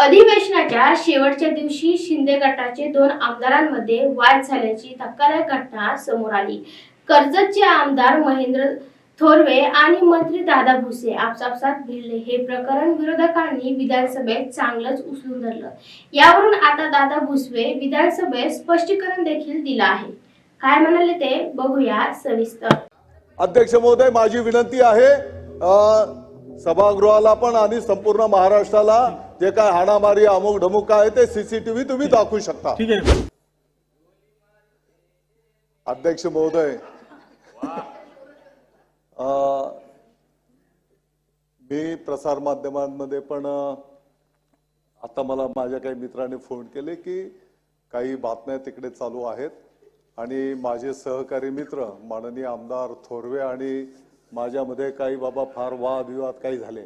अधिवेशनाच्या शेवटच्या दिवशी शिंदे गटाचे दोन आमदारांमध्ये वाद झाल्याची धक्कादायक घटना समोर आली. कर्जतचे आमदार महेंद्र थोरवे आणि मंत्री दादा भुसे आपसापसात भिडले. हे प्रकरण विरोधकांनी विधानसभेत चांगलंच उचलून धरलं. यावरून आता दादा भुसवे विधानसभेत स्पष्टीकरण देखील दिलं आहे. काय म्हणाले ते? बघूया सविस्तर. अध्यक्ष महोदय माझी विनंती आहे सभागृहाला पण आणि संपूर्ण महाराष्ट्राला जे काय हाणामारी अमुक ढमुक आहे ते सीसीटीव्ही तुम्ही दाखवू शकता. ठीक आहे. अध्यक्ष महोदय अ, मी प्रसार माध्यमांमध्ये पण आता मला माझ्या काही मित्रांनी फोन केले की काही बातम्या तिकडे चालू आहेत. आणि माझे सहकारी मित्र माननीय आमदार थोरवे आणि माझ्यामध्ये काही बाबा फार वादविवाद काही झाले.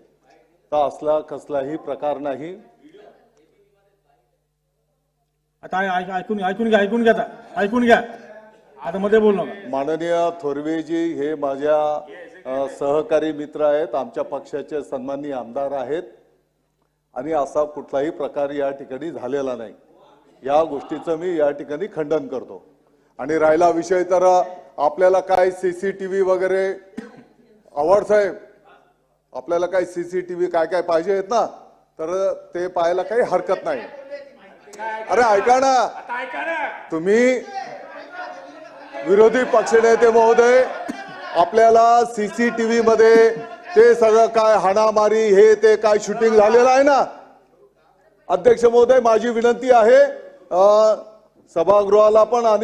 तर असला कसलाही प्रकार नाही. आता ऐकून ऐकून घ्या ऐकून घ्या. ऐकून घ्या. आता मध्ये बोल माननीय थोरवेजी हे माझ्या सहकारी मित्र आहेत. आमच्या पक्षाचे सन्माननीय आमदार आहेत. आणि असा कुठलाही प्रकार या ठिकाणी झालेला नाही. या गोष्टीचं मी या ठिकाणी खंडन करतो. आणि राहिला विषय तर आपल्याला काय सीसीटीव्ही वगैरे आवड साहेब आपल्याला काय सीसीटीव्ही काय काय पाहिजे आहेत ना तर ते पाहायला काही हरकत नाही. अरे ऐका ना. तुम्ही विरोधी पक्षनेते महोदय आपल्याला सीसीटीव्ही मध्ये ते सगळं काय हाणामारी हे ते काय शूटिंग झालेलं आहे ना? अध्यक्ष महोदय माझी विनंती आहे सभागृहाला पण आणि